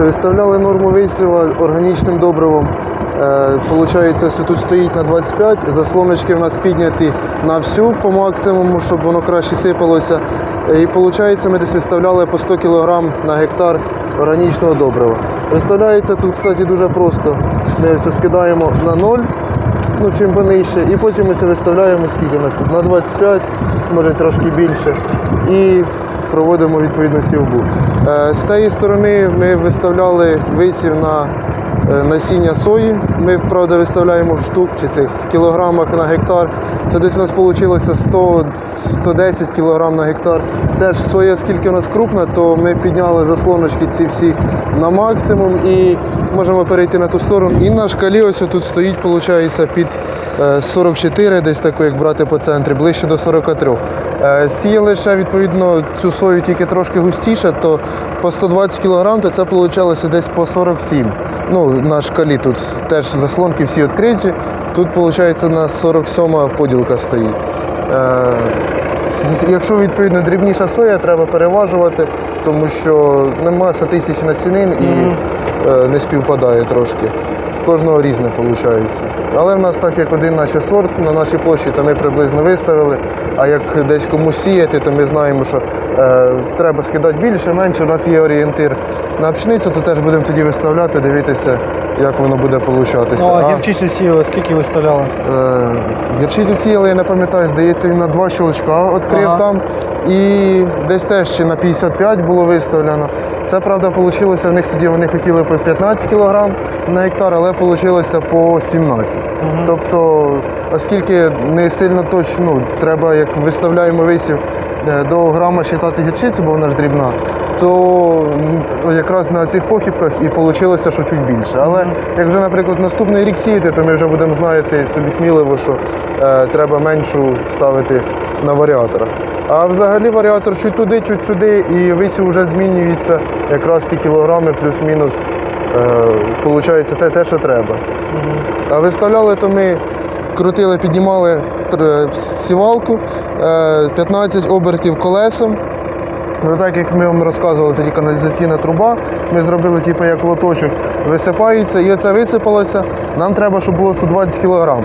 Дивіться, виставляли норму висіва органічним добривом. Е, Получається, ось тут стоїть на 25, заслоночки в нас підняті на всю по максимуму, щоб воно краще сипалося. І виходить, ми десь виставляли по 100 кг на гектар органічного добрива. Виставляється тут, кстати, дуже просто. Ми все скидаємо на 0, ну чим понижче, і потім ми це виставляємо, скільки у нас тут, на 25, може трошки більше. І проводимо відповідно сівбу. Е, З тієї сторони ми виставляли висів на насіння сої. Ми, правда, виставляємо в штук чи цих в кілограмах на гектар. Це десь у нас вийшло 100, 110 кілограм на гектар. Теж соя, скільки у нас крупна, то ми підняли заслоночки ці всі на максимум і можемо перейти на ту сторону. І на шкалі ось тут стоїть, виходить, під е, 44, десь таку, як брати по центрі, ближче до 43. Е, Сіяли ще відповідно цю сою тільки трошки густіше, то по 120 кг, то це вийшло десь по 47. Ну, на шкалі тут теж заслонки всі відкриті. Тут, виходить, на 47 поділка стоїть. Е, Якщо відповідно дрібніша соя, треба переважувати, тому що нема статистичних насінин і не співпадає трошки. В кожного різне виходить. Але в нас так як один наш сорт на нашій площі, то ми приблизно виставили. А як десь комусь сіяти, то ми знаємо, що е, треба скидати більше, менше. У нас є орієнтир на пшеницю, то теж будемо тоді виставляти, дивитися, як воно буде получатися. Ну, а гірчицю сіяли, скільки виставляли? Е, Гірчицю сіяли, я не пам'ятаю, здається, він на два щелчка відкрив Ага. там. І десь теж ще на 55 було виставлено. Це правда вийшло, в них тоді вони хотіли по 15 кг на гектар, але вийшло по 17. Тобто, оскільки не сильно точно, ну, треба, як виставляємо висів до грама считати гірчицю, бо вона ж дрібна, то якраз на цих похибках і вийшло, що чуть більше. Але як вже, наприклад, наступний рік сіяти, то ми вже будемо знати собі сміливо, що е, треба меншу ставити на варіатор. А взагалі варіатор чуть туди, чуть сюди, і висів вже змінюється якраз ті кілограми плюс-мінус. Е, Получається те, те, що треба. А виставляли, то ми крутили, піднімали сівалку, е, 15 обертів колесом. Ну, так як ми вам розказували, тоді каналізаційна труба, ми зробили типу, як лоточок, висипається, і оце висипалося. Нам треба, щоб було 120 кг.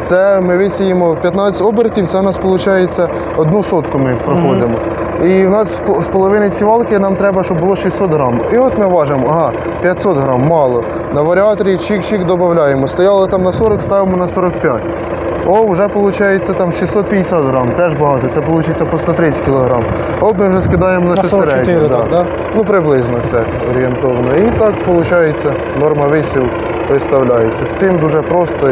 Це ми висіємо 15 обертів, це у нас виходить одну сотку ми проходимо. І в нас з половини сівалки нам треба, щоб було 600 грам. І от ми важимо, ага, 500 грам, мало. На варіаторі чик-чик додаємо. Стояло там на 40, ставимо на 45. О, вже виходить там 650 грам, теж багато. Це виходить по 130 кг. От ми вже скидаємо на, На 44, середнє, так, да? Ну, приблизно це орієнтовно. І так виходить, норма висів виставляється. З цим дуже просто.